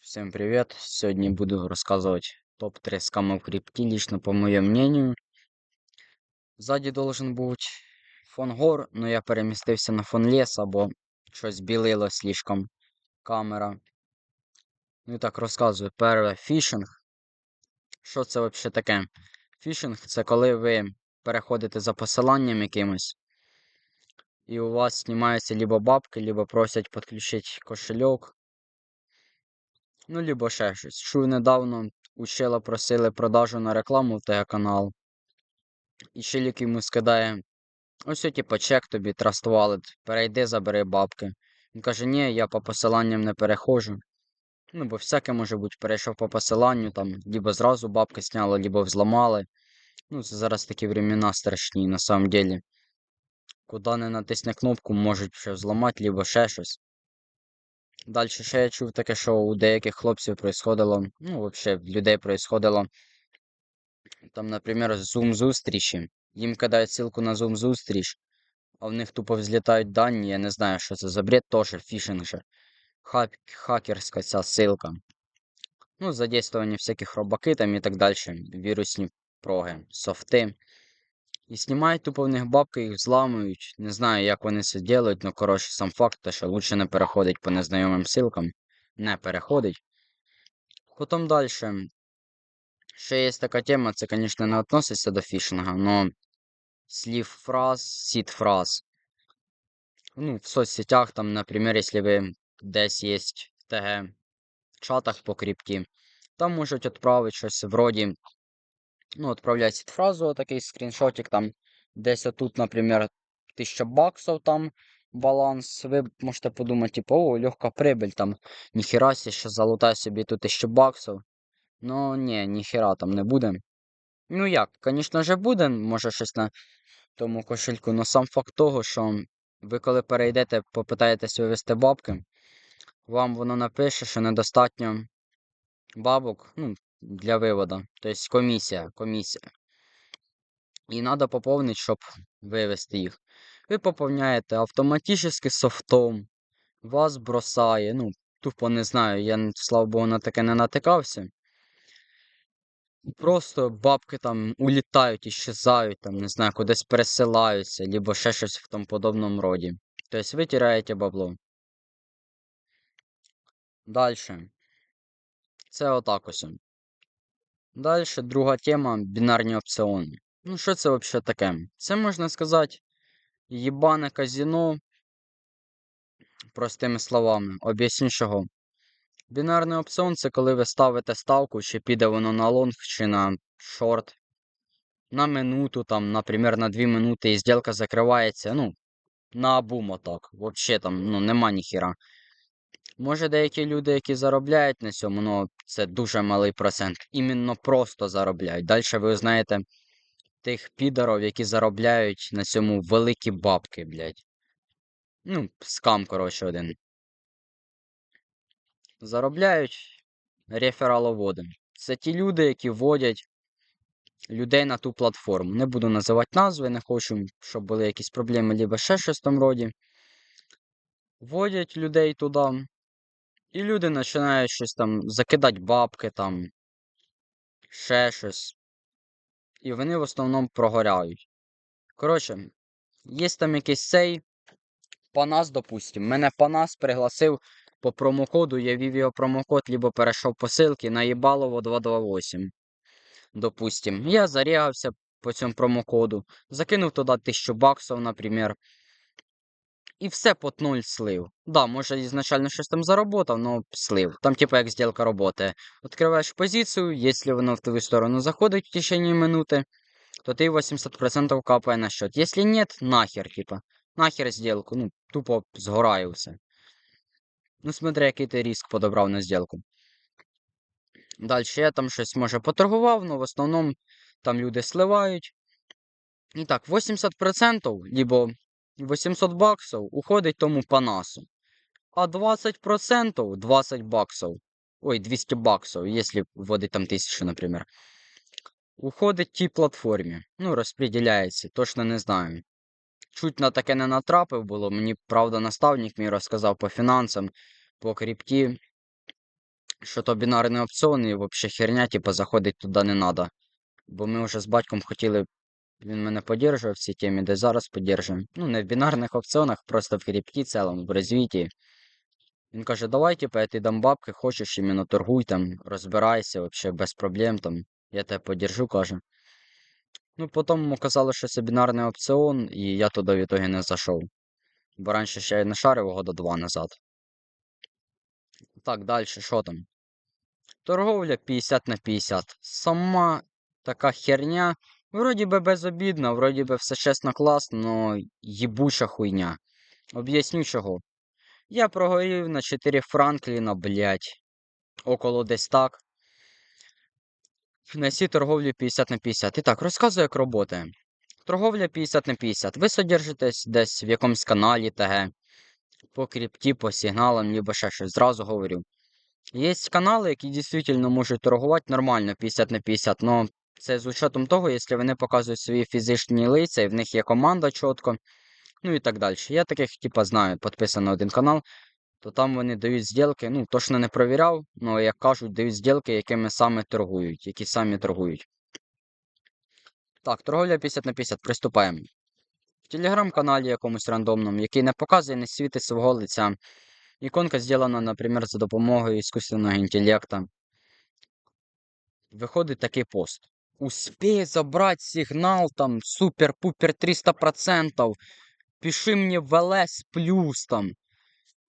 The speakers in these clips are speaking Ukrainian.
Всем привет! Сегодня буду рассказывать топ-3 скамов крипти, лично по моему мнению. Ззаді должен бути фон гор, но я перемістився на фон леса, бо щось білило слишком камера. Ну і так розказую. Перше фішинг. Що це взагалі таке? Фішинг це коли ви переходите за посиланням якимось, і у вас знімаються либо бабки, либо просять підключити кошельок. Ну, либо ще щось. Чув недавно у чела просили продажу на рекламу в ТГ канал. І челік йому скидає. Ось о, типа, чек тобі, Trust Wallet, перейди, забери бабки. Він каже, ні, я по посиланням не перехожу. Ну, бо всяке може бути, перейшов по посиланню, там, либо зразу бабки сняли, либо взламали. Ну, це зараз такі времена страшні, на самом деле. Куди не натисне кнопку, можуть ще взламати, либо ще щось. Далі ще я чув таке, що у деяких хлопців происходило, ну, взагалі, в людей происходило. Там, наприклад, зум зустрічі. Їм кидають ссылку на зум зустріч, а в них тупо взлітають дані. Я не знаю, що це за бред, теж фішинг же. Хак... Хакерська ця ссылка. Ну, задействування всяких робаки там і так далі. Вірусні проги, софти. І знімають тупо в них бабки, їх взламують. Не знаю, як вони це роблять, ну коротше, сам факт, те, що лучше не переходить по незнайомим ссылкам. Не переходить. Потім далі. Ще є така тема, це, звісно, не відноситься до фішинга, но слів фраз, сіт фраз. Ну, в соцсетях, там, наприклад, якщо ви десь є в ТГ в чатах по крипті, там можуть відправити щось вроді ну, отправлять фразу, такий скріншотик там. Десь отут, наприклад, 1000 баксов там баланс. Ви можете подумати, типу, о, легка прибыль там. Ніхера що залутай собі тут 1000 баксов. Ну, ні, ніхера там не буде. Ну як, звісно ж, буде, може щось на тому кошельку, але сам факт того, що ви коли перейдете, попитаєтесь вивести бабки, вам воно напише, що недостатньо бабок, ну, для виводу. Тобто комісія, комісія. І треба поповнити, щоб вивести їх. Ви поповняєте автоматично софтом, вас бросає. Ну, тупо не знаю, я, слава Богу, на таке не натикався. Просто бабки там улітають, іщезають, там, не знаю, кудись пересилаються, або ще щось в тому подобному роді. Тобто ви тираєте бабло. Далі. Це отак ось. Далі друга тема бінарні опціони. Ну, що це взагалі таке? Це можна сказати, єбане казіно. Простими словами, об'ясню чого. Бінарний опціон це коли ви ставите ставку, чи піде воно на лонг, чи на шорт. На минуту, там, наприклад, на 2 минути і зділка закривається. Ну, на абум отак. Взагалі там ну, нема ніхіра. Може, деякі люди, які заробляють на цьому, ну це дуже малий процент. Іменно просто заробляють. Далі ви знаєте тих підарів, які заробляють на цьому великі бабки, блядь. Ну, скам, коротше, один. Заробляють рефераловодом. Це ті люди, які вводять людей на ту платформу. Не буду називати назви, не хочу, щоб були якісь проблеми, либо ще щось тому роді. Вводять людей туди. І люди починають щось там закидати бабки там, ще щось. І вони в основному прогоряють. Коротше, є там якийсь сей. Панас, допустим. Мене Панас пригласив по промокоду, я ввів його промокод, либо перейшов по ссылці на Єбалово 228. Допустим. Я зарягався по цьому промокоду. Закинув туди 1000 баксів, наприклад. І все под нуль слив. Да, може ізначально щось там заработав, но слив. Там, типа, як зділка роботи. Відкриваєш позицію, якщо воно в твою сторону заходить в течение минути, то ти 80% капає на счет. Якщо нет, нахер, типа. Нахер зділку. Ну, тупо згорає все. Ну, смотри, який ти риск подобрав на зділку. Далі я там щось може поторгував, але в основному там люди сливають. І так, 80%, либо 800 баксов уходить тому панасу. А 20% 20 баксов. Ой, 200 баксов, если вводить там 1000, например. Уходить тій платформі. Ну, розподіляється, точно не знаю. Чуть на таке не натрапив було. Мені, правда, наставник мій розказав по фінансам, по крипті, що то бінарний опціон і взагалі херня, типу, заходить туди не треба. Бо ми вже з батьком хотіли, він мене поддержував в цій темі, де зараз поддержуємо. Ну, не в бінарних опціонах, просто в крипті цілому, в розвитті. Він каже, давай, типу, я тобі дам бабки, хочеш, іменно торгуй там, розбирайся, вообще без проблем там. Я тебе поддержу, каже. Ну, потім казали, що це бінарний опціон, і я туди в ітогі не зайшов. Бо раніше ще й не шарив года два назад. Так, далі, що там? Торговля 50 на 50. Сама така херня. Вроді би безобідна, вроді би все чесно класно, но їбуча хуйня. Об'ясню чого. Я прогорів на 4 Франкліна, блять. Около десь так. На цій торговлі 50 на 50. І так, розказую, як роботи. Торговля 50 на 50. Ви содержитесь десь в якомусь каналі ТГ. По крипті, по сигналам, либо ще щось. Зразу говорю. Є канали, які дійсно можуть торгувати нормально 50 на 50, но це з учетом того, якщо вони показують свої фізичні лиця, і в них є команда чітко, ну і так далі. Я таких, типа, знаю, підписано один канал, то там вони дають зділки, ну, точно не провіряв, але як кажуть, дають зділки, якими саме торгують, які самі торгують. Так, торговля 50 на 50, приступаємо. В телеграм-каналі якомусь рандомному, який не показує, не світить свого лиця. Іконка зроблена, наприклад, за допомогою іскусственного інтелекту. Виходить такий пост. Успей забрать сигнал там супер-пупер 300%. Пиши мені в ЛС плюс там.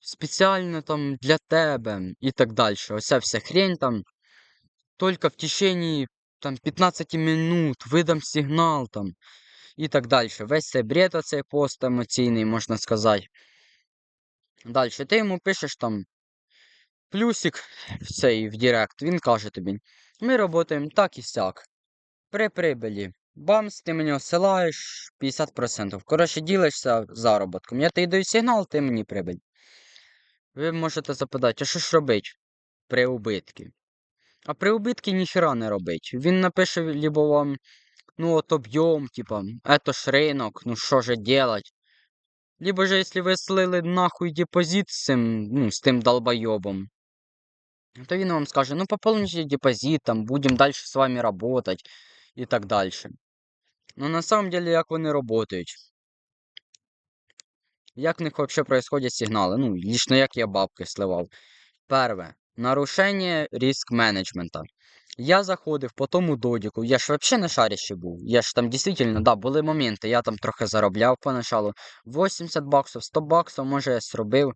Спеціально там для тебе і так далі. Оця вся хрень там. Только в течение там 15 минут видам сигнал там. І так далі. Весь цей бред, оцей пост емоційний, можна сказати. Далі, ти йому пишеш там плюсик в цей в Директ, він каже тобі: ми працюємо так і сяк. При прибилі. Бамс, ти мені осилаєш 50%. Коротше, ділишся заробітком. Я тобі даю сигнал, ти мені прибиль. Ви можете запитати, а що ж робить при убитки? А при убитки ніхера не робить. Він напише либо вам, ну от об'єм, типа, это ж ринок, ну що же делать? Либо же, если ви слили нахуй депозит з цим, ну, з тим долбойобом, то він вам скаже, ну пополните депозит, там, будем дальше з вами работать і так далі. Ну, на самом деле, як вони работають? Як в них вообще происходять сигнали? Ну, лично як я бабки сливав. Перше. Нарушення риск менеджмента. Я заходив по тому додіку, я ж вообще не шарящий був. Я ж там дійсно, да, були моменти, я там трохи заробляв поначалу. 80 баксів, 100 баксів, може я зробив.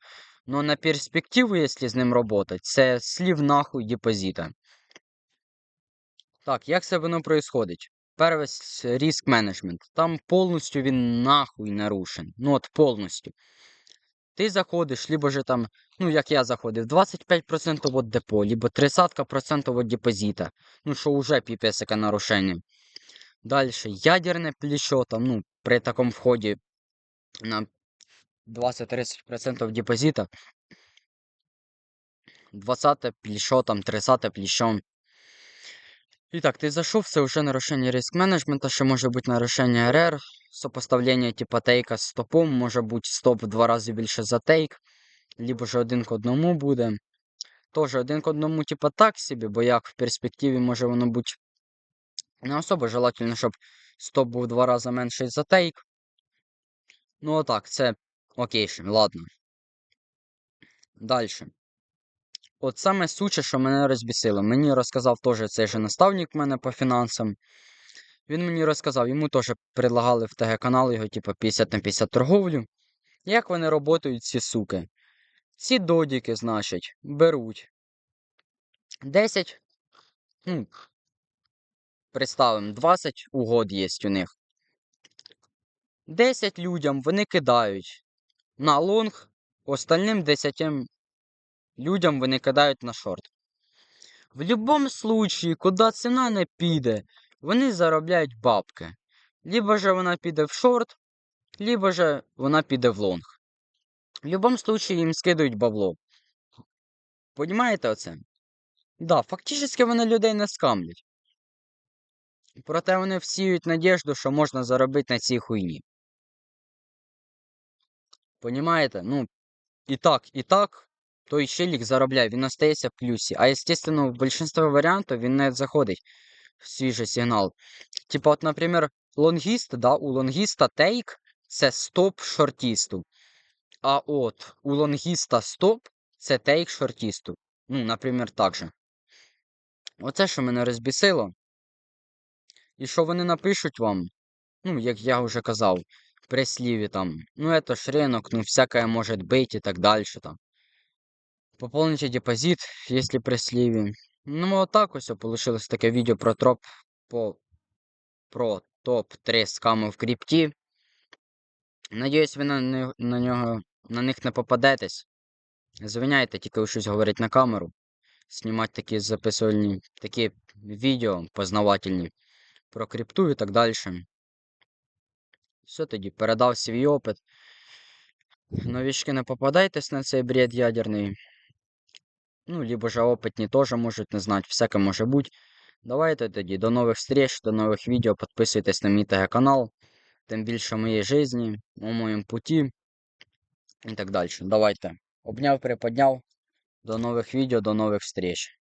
Но на перспективу, якщо з ним працювати, це слів нахуй депозита. Так, як це воно происходить? Перший риск менеджмент. Там повністю він нахуй нарушен. Ну от повністю. Ти заходиш, либо же там, ну як я заходив, 25% від депо, либо 30% від депозита. Ну, що вже піпець яке нарушення. Далі, ядерне плечо, там, ну, при такому вході на 20-30% депозита. 20 плечо, там, 30 плечо. І так, ти зайшов, це вже нарушення риск менеджмента, що може бути нарушення РР, сопоставлення типа тейка з стопом, може бути стоп в два рази більше за тейк, либо ж один к одному буде. Тоже один к одному, типа так собі, бо як в перспективі може воно бути не особо желательно, щоб стоп був в два рази менший за тейк. Ну отак, це окей, ладно. Далі. От саме суче, що мене розбісило. Мені розказав теж цей же наставник мене по фінансам. Він мені розказав, йому теж предлагали в ТГ канал його, типу, 50 на 50 торговлю. Як вони працюють, ці суки? Ці додіки, значить, беруть 10, ну, представимо, 20 угод є у них. 10 людям вони кидають на лонг, остальним 10 людям вони кидають на шорт. В будь-якому случаї, куди ціна не піде, вони заробляють бабки. Либо же вона піде в шорт, либо же вона піде в лонг. В будь-якому случаї їм скидують бабло. Понімаєте оце? Да, фактично вони людей не скамлять. Проте вони всіють надіжду, що можна заробити на цій хуйні. Понімаєте? Ну, і так, і так той челік заробляє, він остається в плюсі. А естественно, в більшинстві варіантів він не заходить в свіжий сигнал. Типа, от, наприклад, лонгіст, да, у лонгіста тейк це стоп шортісту. А от у лонгіста стоп це тейк шортісту. Ну, наприклад, так же. Оце, що мене розбісило. І що вони напишуть вам, ну, як я вже казав, при сліві там, ну, это ж ринок, ну, всякое может быть и так дальше там. Пополните депозит, если при сливе. Ну, вот так ось получилось таке відео про троп по про топ-3 сками в крипті. Надіюсь, ви на, на нього на них не попадетесь. Звиняйте, тільки щось говорить на камеру. Знімати такі записувальні, такі відео познавательні про крипту і так далі. Все тоді, передав свій опит. Новички не попадайтесь на цей бред ядерний. Ну, либо же опытні тоже можуть не знати, всяке може бути. Давайте тоді, до нових встреч, до нових відео, підписуйтесь на мій ТГ канал. Тим більше моей житті, у моєму путі і так далі. Давайте. Обняв, приподняв. До нових відео, до нових встреч.